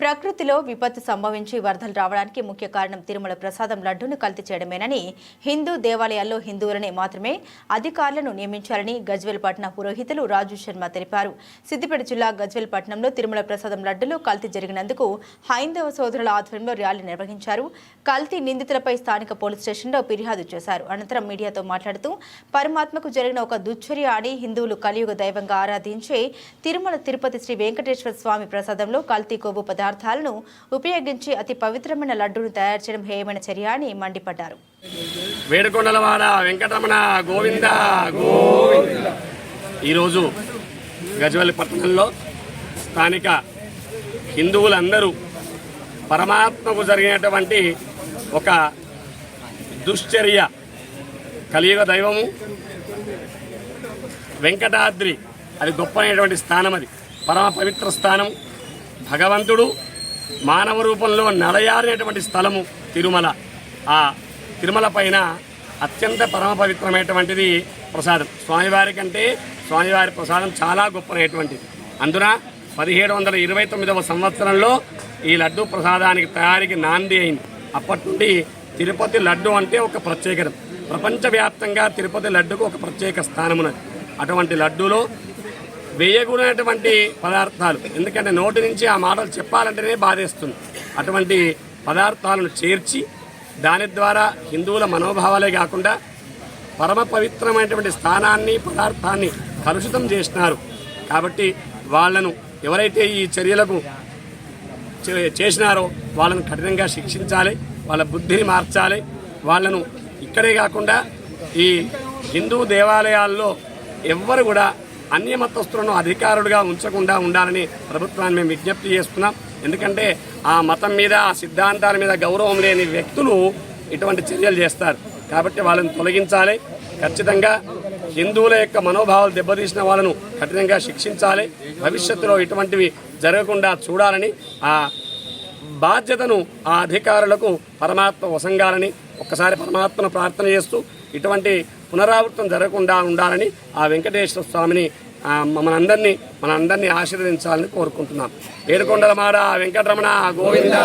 ప్రకృతిలో విపత్తు సంభవించి వరదలు రావడానికి ముఖ్య కారణం తిరుమల ప్రసాదం లడ్డూను కల్తీ చేయడమేనని హిందూ దేవాలయాల్లో హిందువులనే మాత్రమే అధికారులను నియమించాలని గజ్వేల్ పట్నం పురోహితులు రాజు శర్మ తెలిపారు. సిద్దిపేట జిల్లా గజ్వేల్ పట్నంలో తిరుమల ప్రసాదం లడ్డులు కల్తీ జరిగినందుకు హైందవ సోదరుల ఆధ్వర్యంలో ర్యాలీ నిర్వహించారు. కల్తీ నిందితులపై స్థానిక పోలీస్ స్టేషన్లో ఫిర్యాదు చేశారు. అనంతరం మీడియాతో మాట్లాడుతూ పరమాత్మకు జరిగిన ఒక దుశ్చర్య అని హిందువులు కలియుగ దైవంగా ఆరాధించే తిరుమల తిరుపతి శ్రీ వెంకటేశ్వర స్వామి ప్రసాదంలో కల్తీ కొవ్వు పదార్థాలను ఉపయోగించి అతి పవిత్రమైన లడ్డూను తయారు చేయడం హేయమైన చర్య అని మండిపడ్డారు. వేడుకొండలవాడ వెంకటరమణ గోవింద గోవింద. ఈరోజు గజవల్లి పట్టణంలో స్థానిక హిందువులందరూ పరమాత్మకు జరిగినటువంటి ఒక దుశ్చర్య కలియుగ దైవము వెంకటాద్రి అది గొప్పైనటువంటి స్థానం అది. పరమ పవిత్ర స్థానం భగవంతుడు మానవ రూపంలో నడయారినటువంటి స్థలము తిరుమల. ఆ తిరుమల పైన అత్యంత పరమ పవిత్రమైనటువంటిది ప్రసాదం. స్వామివారి కంటే స్వామివారి ప్రసాదం చాలా గొప్పనైనటువంటిది అందున పదిహేడు వందల ఇరవై తొమ్మిదవ సంవత్సరంలో ఈ లడ్డు ప్రసాదానికి తయారీకి నాంది అయింది. అప్పటి నుండి తిరుపతి లడ్డు అంటే ఒక ప్రత్యేకత. ప్రపంచవ్యాప్తంగా తిరుపతి లడ్డుకు ఒక ప్రత్యేక స్థానమున్నది. అటువంటి లడ్డూలో వేయకూడనటువంటి పదార్థాలు. ఎందుకంటే నోటి నుంచి ఆ మాటలు చెప్పాలంటేనే బాధేస్తుంది. అటువంటి పదార్థాలను చేర్చి దాని ద్వారా హిందువుల మనోభావాలే కాకుండా పరమ పవిత్రమైనటువంటి స్థానాన్ని పదార్థాన్ని కలుషితం చేసినారు. కాబట్టి వాళ్ళను ఎవరైతే ఈ చర్యలకు చే- చేసినారో వాళ్ళను కఠినంగా శిక్షించాలి వాళ్ళ బుద్ధిని మార్చాలి. వాళ్ళను ఇక్కడే కాకుండా ఈ హిందూ దేవాలయాల్లో ఎవ్వరు కూడా అన్య మతస్థులను అధికారులుగా ఉంచకుండా ఉండాలని ప్రభుత్వాన్ని మేము విజ్ఞప్తి చేస్తున్నాం. ఎందుకంటే ఆ మతం మీద ఆ సిద్ధాంతాల మీద గౌరవం లేని వ్యక్తులు ఇటువంటి చర్యలు చేస్తారు. కాబట్టి వాళ్ళని తొలగించాలి. ఖచ్చితంగా హిందువుల యొక్క మనోభావాలు దెబ్బతీసిన వాళ్ళను కఠినంగా శిక్షించాలి. భవిష్యత్తులో ఇటువంటివి జరగకుండా చూడాలని ఆ బాధ్యతను ఆ అధికారులకు పరమాత్మ వసంగాలని ఒక్కసారి పరమాత్మను ప్రార్థన చేస్తూ ఇటువంటి పునరావృతం జరగకుండా ఉండాలని ఆ వెంకటేశ్వర స్వామిని ఆ, మనందరినీ మనందరినీ ఆశీర్వదించాలని కోరుకుంటున్నాం. ఏడుకొండల మాడ వెంకటరమణ గోవింద.